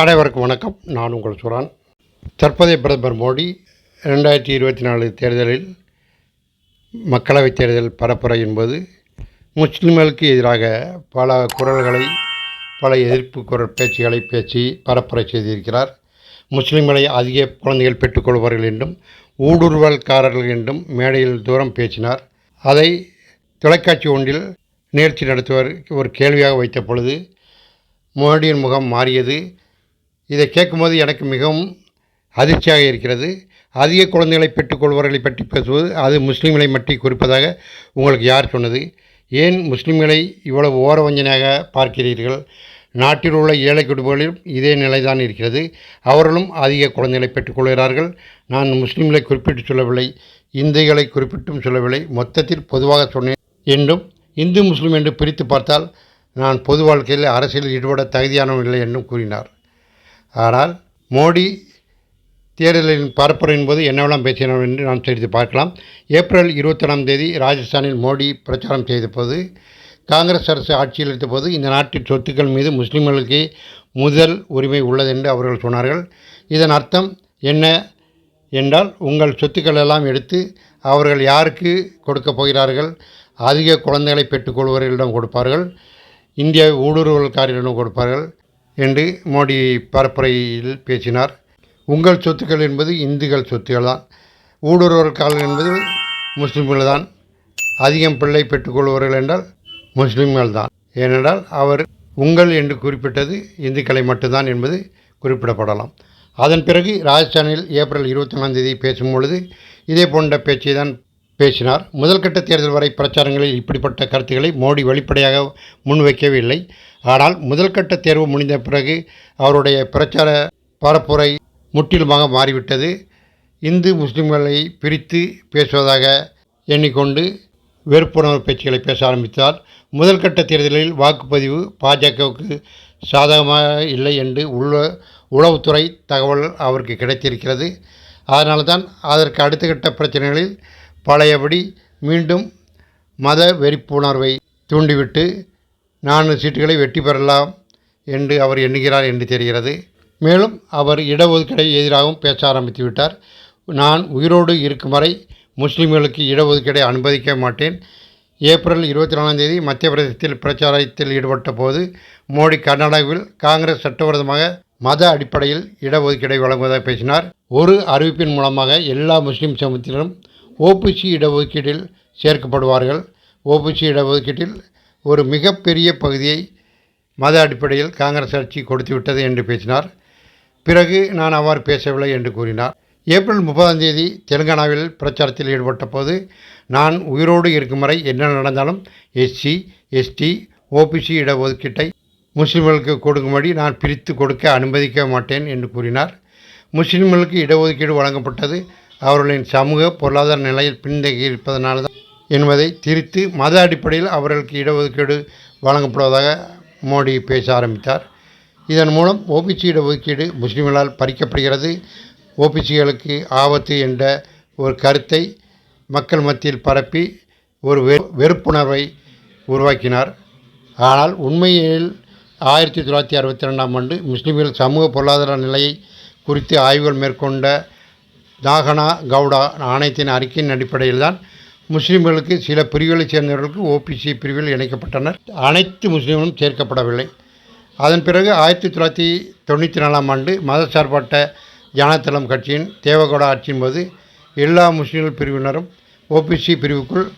அனைவருக்கும் வணக்கம். நான் உங்கள் சுரான். தற்போதைய பிரதமர் மோடி ரெண்டாயிரத்தி இருபத்தி நாலு தேர்தலில் மக்களவைத் தேர்தல் பரப்புரை என்பது முஸ்லிம்களுக்கு எதிராக பல குரல்களை பல எதிர்ப்பு குரல் பேச்சுகளை பேசி பரப்புரை செய்திருக்கிறார். முஸ்லிம்களை அதிக குழந்தைகள் பெற்றுக்கொள்வார்கள் என்றும் ஊடுருவல்காரர்கள் என்றும் மேடையில் தூரம் பேசினார். அதை தொலைக்காட்சி ஒன்றில் நிகழ்ச்சி நடத்துவர் ஒரு கேள்வியாக வைத்த பொழுது மோடியின் முகம் மாறியது. இதை கேட்கும்போது எனக்கு மிகவும் அதிர்ச்சியாக இருக்கிறது. அதிக குழந்தைகளை பெற்றுக்கொள்வர்களை பற்றி பேசுவது அது முஸ்லீம்களை மட்டும் குறிப்பதாக உங்களுக்கு யார் சொன்னது? ஏன் முஸ்லீம்களை இவ்வளவு ஓரவஞ்சனையாக பார்க்கிறீர்கள்? நாட்டில் உள்ள ஏழை குடும்பங்களிலும் இதே நிலைதான் இருக்கிறது. அவர்களும் அதிக குழந்தைகளை பெற்றுக்கொள்கிறார்கள். நான் முஸ்லீம்களை குறிப்பிட்டு சொல்லவில்லை இந்துகளை குறிப்பிட்டும் சொல்லவில்லை. மொத்தத்தில் பொதுவாக சொன்னேன் என்றும் இந்து முஸ்லீம் என்று பிரித்து பார்த்தால் நான் பொது வாழ்க்கையில் அரசியலில் ஈடுபட தகுதியானவன் இல்லை என்றும் கூறினார். ஆனால் மோடி தேர்தலின் பரப்புரையின் போது என்னவெல்லாம் பேசினார் என்று நாம் செய்து பார்க்கலாம். ஏப்ரல் இருபத்தொன்னாம் தேதி ராஜஸ்தானில் மோடி பிரச்சாரம் செய்த போது காங்கிரஸ் அரசு ஆட்சியில் இருந்தபோது இந்த நாட்டின் சொத்துக்கள் மீது முஸ்லீம்களுக்கு முதல் உரிமை உள்ளது என்று அவர்கள் சொன்னார்கள். இதன் அர்த்தம் என்ன என்றால் உங்கள் சொத்துக்கள் எல்லாம் எடுத்து அவர்கள் யாருக்கு கொடுக்கப் போகிறார்கள்? அதிக குழந்தைகளை பெற்றுக்கொள்வர்களிடம் கொடுப்பார்கள். இந்திய ஊடுருவல்காரர்களிடம் கொடுப்பார்கள். என்று மோடி பரப்புரையில் பேசினார். உங்கள் சொத்துக்கள் என்பது இந்துக்கள் சொத்துக்கள் தான் ஊடுருவல்காரர்கள் என்பது முஸ்லீம்கள் தான் அதிகம் பிள்ளை பெற்றுக்கொள்வார்கள் என்றால் முஸ்லீம்கள் தான் ஏனென்றால் அவர் உங்கள் என்று குறிப்பிட்டது இந்துக்களை மட்டும்தான் என்பது குறிப்பிடப்படலாம். அதன் பிறகு ராஜஸ்தானில் ஏப்ரல் இருபத்தி ஒன்றாம் தேதி பேசும் பொழுது இதே போன்ற பேச்சை தான் பேசினார். முதல்கட்ட தேர்தல் வரை பிரச்சாரங்களில் இப்படிப்பட்ட கருத்துக்களை மோடி வெளிப்படையாக முன்வைக்கவில்லை. ஆனால் முதல்கட்ட தேர்வு முடிந்த பிறகு அவருடைய பிரச்சார பரப்புரை முற்றிலுமாக மாறிவிட்டது. இந்து முஸ்லிம்களை பிரித்து பேசுவதாக எண்ணிக்கொண்டு வெறுப்புணர்வு பேச்சுகளை பேச ஆரம்பித்தார். முதல்கட்ட தேர்தலில் வாக்குப்பதிவு பாஜகவுக்கு சாதகமாக இல்லை என்று உள்ள உளவுத்துறை தகவல் அவருக்கு கிடைத்திருக்கிறது. அதனால தான் அதற்கு அடுத்த கட்ட பிரச்சனைகளில் பழையபடி மீண்டும் மத வெறிப்புணர்வை தூண்டிவிட்டு நான்கு சீட்டுகளை வெற்றி பெறலாம் என்று அவர் எண்ணுகிறார் என்று தெரிகிறது. மேலும் அவர் இடஒதுக்கீடை எதிராகவும் பேச ஆரம்பித்து விட்டார். நான் உயிரோடு இருக்கும் வரை முஸ்லீம்களுக்கு இடஒதுக்கீடை அனுமதிக்க மாட்டேன். ஏப்ரல் இருபத்தி நாலாம் தேதி மத்திய பிரதேசத்தில் பிரச்சாரத்தில் ஈடுபட்ட போது மோடி கர்நாடகாவில் காங்கிரஸ் சட்டவிரோதமாக மத அடிப்படையில் இடஒதுக்கீடை வழங்குவதாக பேசினார். ஒரு அறிவிப்பின் மூலமாக எல்லா முஸ்லீம் சமூகத்தினரும் ஓபிசி இடஒதுக்கீட்டில் சேர்க்கப்படுவார்கள். ஓபிசி இடஒதுக்கீட்டில் ஒரு மிகப்பெரிய பகுதியை மத அடிப்படையில் காங்கிரஸ் ஆட்சி கொடுத்துவிட்டது என்று பேசினார். பிறகு நான் அவ்வாறு பேசவில்லை என்று கூறினார். ஏப்ரல் முப்பதாம் தேதி தெலுங்கானாவில் பிரச்சாரத்தில் ஈடுபட்ட போது நான் உயிரோடு இருக்கும் வரை என்ன நடந்தாலும் எஸ்சி எஸ்டி ஓபிசி இடஒதுக்கீட்டை முஸ்லிம்களுக்கு கொடுக்கும்படி நான் பிரித்து கொடுக்க அனுமதிக்க மாட்டேன் என்று கூறினார். முஸ்லிம்களுக்கு இடஒதுக்கீடு வழங்கப்பட்டது அவர்களின் சமூக பொருளாதார நிலையில் பின்தங்கி இருப்பதனால் தான் என்பதை திரித்து மத அடிப்படையில் அவர்களுக்கு இடஒதுக்கீடு வழங்கப்படுவதாக மோடி பேச ஆரம்பித்தார். இதன் மூலம் ஓபிசி இடஒதுக்கீடு முஸ்லிம்களால் பறிக்கப்படுகிறது. ஓபிசிகளுக்கு ஆபத்து என்ற ஒரு கருத்தை மக்கள் மத்தியில் பரப்பி ஒரு வெ வெறுப்புணர்வை உருவாக்கினார். ஆனால் உண்மையில் ஆயிரத்தி தொள்ளாயிரத்தி அறுபத்தி ரெண்டாம் ஆண்டு முஸ்லிம்கள் சமூக பொருளாதார நிலையை குறித்து ஆய்வுகள் மேற்கொண்ட தாகனா கவுடா ஆணையத்தின் அறிக்கையின் அடிப்படையில் தான் முஸ்லீம்களுக்கு சில பிரிவுகளைச் சேர்ந்தவர்களுக்கு ஓபிசி பிரிவில் இணைக்கப்பட்டனர். அனைத்து முஸ்லீம்களும் சேர்க்கப்படவில்லை. அதன் பிறகு ஆயிரத்தி தொள்ளாயிரத்தி தொண்ணூற்றி நாலாம் ஆண்டு மதசார்பற்ற ஜனதளம் கட்சியின் தேவகவுடா ஆட்சியின் போது எல்லா முஸ்லீம்கள் பிரிவினரும் ஓபிசி பிரிவுக்குள்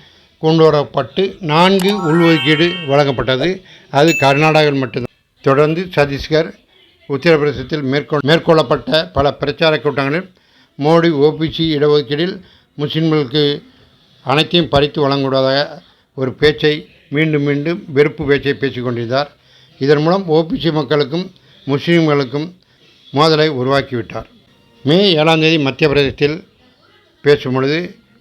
கொண்டு வரப்பட்டு நான்கு உள்ஒதுக்கீடு வழங்கப்பட்டது. அது கர்நாடகாவில் மட்டும்தான். தொடர்ந்து சத்தீஸ்கர் உத்தரப்பிரதேசத்தில் மேற்கொள் மேற்கொள்ளப்பட்ட பல பிரச்சார கூட்டங்களில் மோடி ஓபிசி இடஒதுக்கீடில் முஸ்லிம்களுக்கு அனைத்தையும் பறித்து வழங்கக்கூடாத ஒரு பேச்சை மீண்டும் மீண்டும் வெறுப்பு பேச்சை பேசிக்கொண்டிருந்தார் இதன் மூலம் ஓபிசி மக்களுக்கும் முஸ்லீம்களுக்கும் மோதலை உருவாக்கிவிட்டார். மே ஏழாம் தேதி மத்திய பிரதேசத்தில் பேசும் பொழுது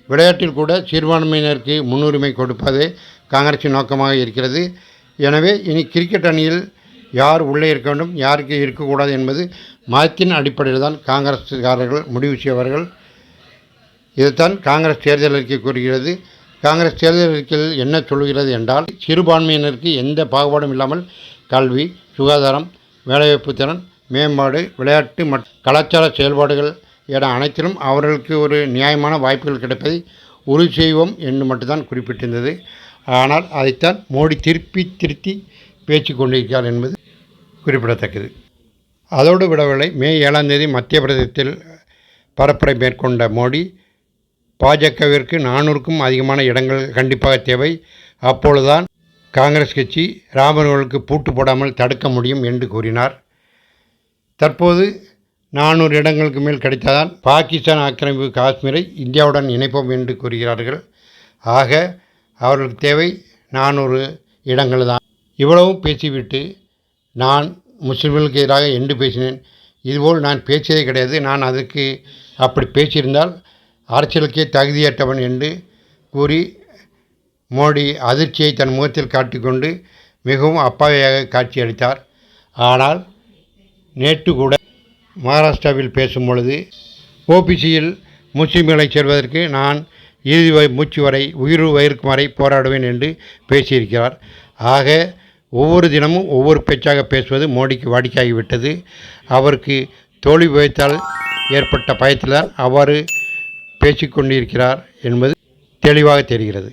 விளையாட்டில் கூட சிறுபான்மையினருக்கு முன்னுரிமை கொடுப்பதே காங்கிரசின் நோக்கமாக இருக்கிறது. எனவே இனி கிரிக்கெட் அணியில் யார் உள்ளே இருக்க வேண்டும் யாருக்கு இருக்கக்கூடாது என்பது மதத்தின் அடிப்படையில் தான் காங்கிரஸ்காரர்கள் முடிவு செய்வார்கள் இதைத்தான் காங்கிரஸ் தேர்தல் அறிக்கை கூறுகிறது. காங்கிரஸ் தேர்தல் அறிக்கையில் என்ன சொல்கிறது என்றால் சிறுபான்மையினருக்கு எந்த பாகுபாடும் இல்லாமல் கல்வி சுகாதாரம் வேலைவாய்ப்பு திறன் மேம்பாடு விளையாட்டு மற்றும் கலாச்சார செயல்பாடுகள் என அனைத்திலும் அவர்களுக்கு ஒரு நியாயமான வாய்ப்புகள் கிடைப்பதை உறுதி செய்வோம் என்று மட்டும்தான் குறிப்பிட்டிருந்தது. ஆனால் அதைத்தான் மோடி திருப்பி திருத்தி பேச்சு கொண்டிருக்கிறார் என்பது குறிப்பிடத்தக்கது. அதோடு விடவில்லை மே ஏழாம் தேதி மத்திய பிரதேசத்தில் பரப்புரை மேற்கொண்ட மோடி பாஜகவிற்கு நானூறுக்கும் அதிகமான இடங்கள் கண்டிப்பாக தேவை. அப்பொழுதுதான் காங்கிரஸ் கட்சி ராமர்களுக்கு பூட்டு போடாமல் தடுக்க முடியும் என்று கூறினார். தற்போது நானூறு இடங்களுக்கு மேல் கிடைத்தாதான் பாகிஸ்தான் ஆக்கிரமிப்பு காஷ்மீரை இந்தியாவுடன் இணைப்போம் என்று கூறுகிறார்கள். ஆக அவர்களுக்கு தேவை நானூறு இடங்கள் தான் இவ்வளவும் பேசிவிட்டு நான் முஸ்லிம்களுக்கு எதிராக என்று பேசினேன். இதுபோல் நான் பேசியதே கிடையாது. நான் அதற்கு அப்படி பேசியிருந்தால் அரசியலுக்கே தகுதியற்றவன் என்று கூறி மோடி அதிர்ச்சியை தன் முகத்தில் காட்டிக்கொண்டு மிகவும் அப்பாவியாக காட்சியளித்தார். ஆனால் நேற்று கூட மகாராஷ்டிராவில் பேசும் பொழுது ஓபிசியில் முஸ்லீம்களை சேர்வதற்கு நான் இறுதி மூச்சு வரை உயிர் வயிற்கும் வரை போராடுவேன் என்று பேசியிருக்கிறார். ஆக ஒவ்வொரு தினமும் ஒவ்வொரு பேச்சாக பேசுவது மோடிக்கு வாடிக்கையாகிவிட்டது. அவருக்கு தோல்வி பயத்தால் ஏற்பட்ட பயத்தில் அவ்வாறு பேசிக்கொண்டிருக்கிறார் என்பது தெளிவாக தெரிகிறது.